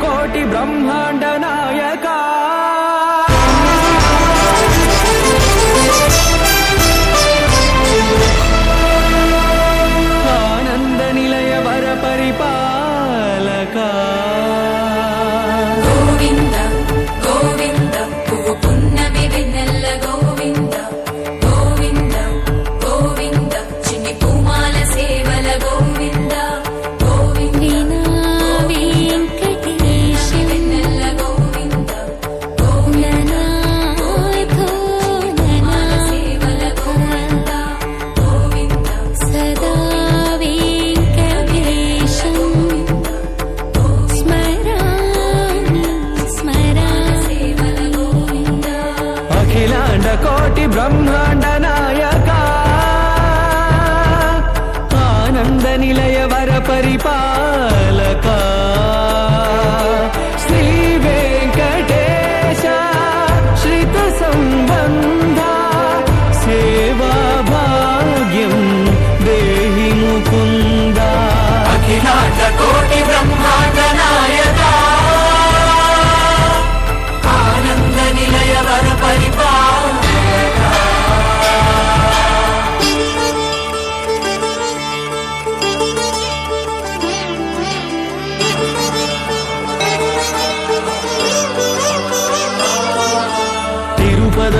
கோடி பிரம்மாண்ட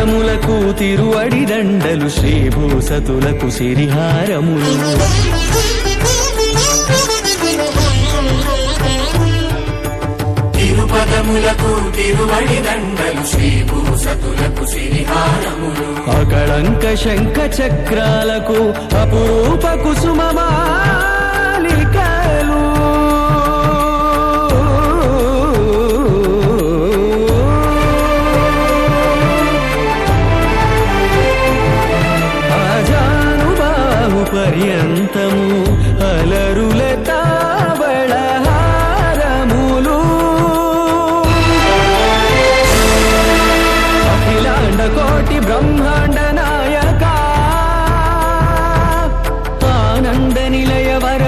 దండములకు తిరువడి దండలు శ్రీభూసతులకు సిరిహారములు సిరిహారములు అకళంక శంఖ చక్రాలకు అపూప కుసుమమా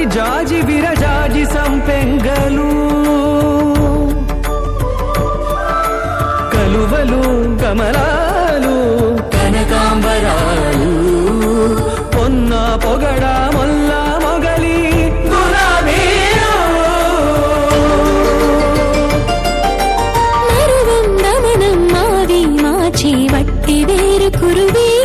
జాజి జాజి విరజాజి సంపెంగలు. కలువలు కమలాలు కనకాంబరాలు. పొన్న పొగడ మొల్ల మొగలి మరువం మావి మాచి వట్టి వేరు కురువే.